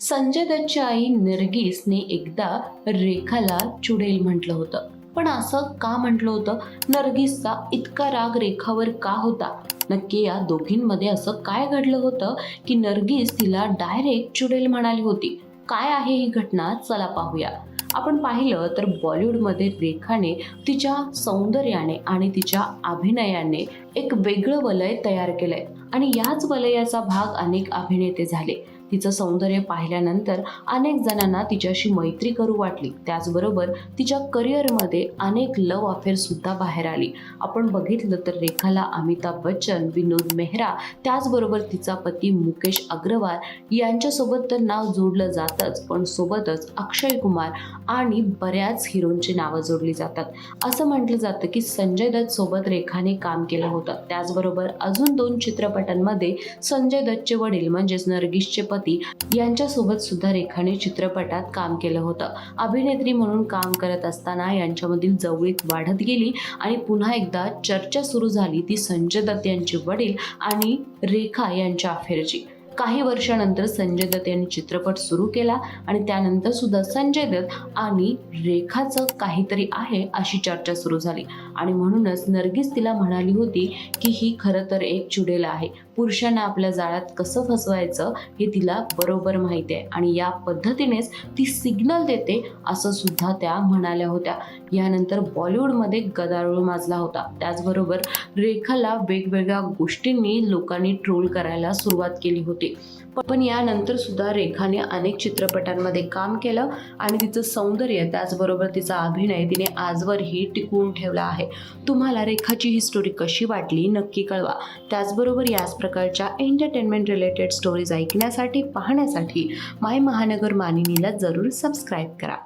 संजय दत्तची आई नर्गिसने एकदा रेखाला चुडेल म्हटलं होतं. पण असं का म्हटलं होतं? नर्गिसचा इतका राग रेखावर का होता? नक्की या दोघींमध्ये असं काय घडलं होतं की नर्गिस तिला डायरेक्ट चुडेल म्हणाली होती? काय आहे ही घटना? चला पाहूया. आपण पाहिलं तर बॉलिवूडमध्ये रेखाने तिच्या सौंदर्याने आणि तिच्या अभिनयाने एक वेगळं वलय तयार केलंय. आणि याच वलयाचा भाग अनेक अभिनेते झाले. तिचं सौंदर्य पाहिल्यानंतर अनेक जणांना तिच्याशी मैत्री करू वाटली. त्याचबरोबर तिच्या करिअरमध्ये अनेक लव अफेअर सुद्धा बाहेर आली. आपण बघितलं तर रेखाला अमिताभ बच्चन विनोद मेहरा त्याचबरोबर तिचा पती मुकेश अग्रवाल यांच्यासोबत तर नाव जोडलं जातच पण सोबतच अक्षय कुमार आणि बऱ्याच हिरोंची नावं जोडली जातात. असं म्हटलं जातं की संजय दत्त सोबत रेखाने काम केलं होतं. त्याचबरोबर अजून दोन चित्रपटांमध्ये संजय दत्तचे वडील म्हणजेच नर्गिसचे पती यांच्यासोबत सुद्धा रेखाने चित्रपटात काम केलं होतं. अभिनेत्री म्हणून काम करत असताना यांच्यामधील जवळीक वाढत गेली आणि पुन्हा एकदा चर्चा सुरू झाली ती संजय दत्त यांचे वडील आणि रेखा यांच्या अफेअरची काही वर्षानंतर संजय दत्त यांनी चित्रपट सुरू केला आणि त्यानंतर सुद्धा संजय दत्त आणि रेखाचं काहीतरी आहे अशी चर्चा सुरू झाली. आणि म्हणूनच नर्गिस तिला म्हणाली होती की ही खरं तर एक चुडेल आहे. पुरुषांना आपल्या जाळ्यात कसं फसवायचं हे तिला बरोबर माहिती आहे आणि या पद्धतीनेच ती सिग्नल देते असं सुद्धा त्या म्हणाल्या होत्या. यानंतर बॉलिवूडमध्ये गदारोळ माजला होता. त्याचबरोबर रेखाला वेगवेगळ्या गोष्टींनी लोकांनी ट्रोल करायला सुरुवात केली होती. होती. पण यानंतर सुद्धा रेखाने अनेक चित्रपटांमध्ये काम केलं आणि तिचं सौंदर्य त्याचबरोबर तिचा अभिनय तिने आजवरही टिकवून ठेवला आहे. तुम्हाला रेखाची ही स्टोरी कशी वाटली नक्की कळवा. त्याचबरोबर याच प्रकारच्या एंटरटेनमेंट रिलेटेड स्टोरीज ऐकण्यासाठी पाहण्यासाठी माय महानगर मानिनीला जरूर सबस्क्राईब करा.